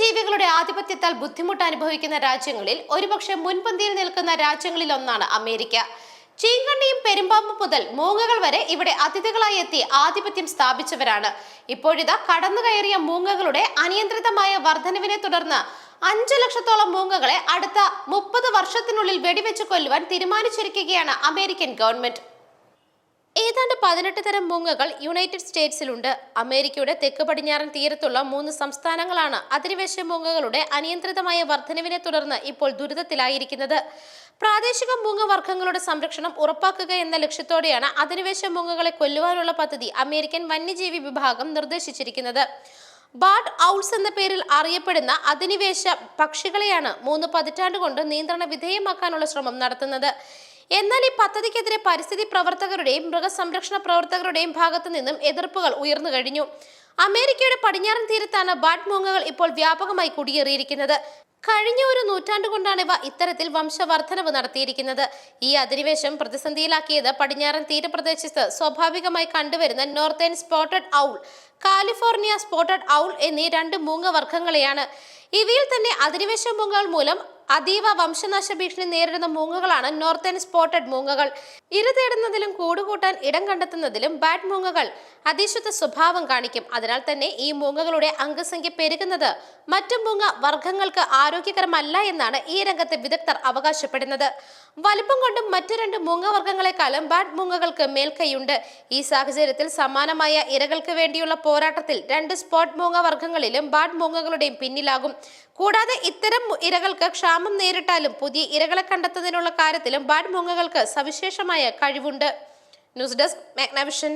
ജീവികളുടെ ആധിപത്യത്താൽ ബുദ്ധിമുട്ട് അനുഭവിക്കുന്ന രാജ്യങ്ങളിൽ ഒരുപക്ഷെ മുൻപന്തിയിൽ നിൽക്കുന്ന രാജ്യങ്ങളിൽ ഒന്നാണ് അമേരിക്ക. ചീങ്കണ്ണിയും പെരുമ്പാമ്പും മുതൽ മൂങ്ങകൾ വരെ ഇവിടെ അതിഥികളായി എത്തി ആധിപത്യം സ്ഥാപിച്ചവരാണ്. ഇപ്പോഴിതാ കടന്നു കയറിയ മൂങ്ങകളുടെ അനിയന്ത്രിതമായ വർധനവിനെ തുടർന്ന് അഞ്ചു ലക്ഷത്തോളം മൂങ്ങകളെ അടുത്ത മുപ്പത് വർഷത്തിനുള്ളിൽ വെടിവെച്ച് കൊല്ലുവാൻ തീരുമാനിച്ചിരിക്കുകയാണ് അമേരിക്കൻ ഗവൺമെന്റ്. ഏതാണ്ട് പതിനെട്ട് തരം മൂങ്ങകൾ യുണൈറ്റഡ് സ്റ്റേറ്റ്സിലുണ്ട്. അമേരിക്കയുടെ തെക്ക് പടിഞ്ഞാറൻ തീരത്തുള്ള മൂന്ന് സംസ്ഥാനങ്ങളാണ് അധിനിവേശ മൂങ്ങകളുടെ അനിയന്ത്രിതമായ വർധനവിനെ തുടർന്ന് ഇപ്പോൾ ദുരിതത്തിലായിരിക്കുന്നത്. പ്രാദേശിക മൂങ്ങ വർഗങ്ങളുടെ സംരക്ഷണം ഉറപ്പാക്കുക എന്ന ലക്ഷ്യത്തോടെയാണ് അധിനിവേശ മൂങ്ങകളെ കൊല്ലുവാനുള്ള പദ്ധതി അമേരിക്കൻ വന്യജീവി വിഭാഗം നിർദ്ദേശിച്ചിരിക്കുന്നത്. ബാഡ് ഔൾസ് എന്ന പേരിൽ അറിയപ്പെടുന്ന അധിനിവേശ പക്ഷികളെയാണ് മൂന്ന് പതിറ്റാണ്ട് കൊണ്ട് നിയന്ത്രണ വിധേയമാക്കാനുള്ള ശ്രമം നടത്തുന്നത്. എന്നാൽ ഈ പദ്ധതിക്കെതിരെ പരിസ്ഥിതി പ്രവർത്തകരുടെയും മൃഗസംരക്ഷണ പ്രവർത്തകരുടെയും ഭാഗത്തു നിന്നും എതിർപ്പുകൾ ഉയർന്നു കഴിഞ്ഞു. അമേരിക്കയുടെ പടിഞ്ഞാറൻ തീരത്താണ് ബാഡ് മൂങ്ങകൾ ഇപ്പോൾ വ്യാപകമായി കുടിയേറിയിരിക്കുന്നത്. കഴിഞ്ഞ ഒരു നൂറ്റാണ്ട് കൊണ്ടാണ് ഇവ ഇത്തരത്തിൽ വംശവർദ്ധനവ് നടത്തിയിരിക്കുന്നത്. ഈ അധിനിവേശം പ്രതിസന്ധിയിലാക്കിയത് പടിഞ്ഞാറൻ തീരപ്രദേശത്ത് സ്വാഭാവികമായി കണ്ടുവരുന്ന northern spotted owl California spotted owl എന്നീ രണ്ട് മൂങ്ങ വർഗങ്ങളെയാണ് ഇവയിൽ തന്നെ അധിനിവേശ മൂങ്ങകൾ മൂലം അതീവ വംശനാശ ഭീഷണി നേരിടുന്ന മൂങ്ങകളാണ് നോർത്തേൺ സ്പോട്ടഡ് മൂങ്ങകൾ. ഇര തേടുന്നതിലും കൂടുകൂട്ടാൻ ഇടം കണ്ടെത്തുന്നതിലും ബാറ്റ് മൂങ്ങകൾ അതിശുദ്ധ സ്വഭാവം കാണിക്കും. അതിനാൽ തന്നെ ഈ മൂങ്ങകളുടെ അംഗസംഖ്യ പെരുകുന്നത് മറ്റു മൂങ്ങ വർഗങ്ങൾക്ക് ആരോഗ്യകരമല്ല എന്നാണ് ഈ രംഗത്തെ വിദഗ്ധർ അവകാശപ്പെടുന്നത്. വലുപ്പം കൊണ്ടും മറ്റു രണ്ട് മൂങ്ങ വർഗങ്ങളെക്കാളും ബാഡ് മൂങ്ങകൾക്ക് മേൽക്കൈയുണ്ട്. ഈ സാഹചര്യത്തിൽ സമാനമായ ഇരകൾക്ക് വേണ്ടിയുള്ള പോരാട്ടത്തിൽ രണ്ട് സ്പോട്ട് മൂങ്ങ വർഗങ്ങളിലും ബാഡ് മൂങ്ങകളുടെയും പിന്നിലാകും. കൂടാതെ ഇത്തരം ഇരകൾക്ക് ഇരകൾക്ക് ക്ഷാമം നേരിട്ടാലും പുതിയ ഇരകളെ കണ്ടെത്തുന്നതിനുള്ള കാര്യത്തിലും ബാഡ് മുങ്ങകൾക്ക് സവിശേഷമായ കഴിവുണ്ട്. News desk Magnavision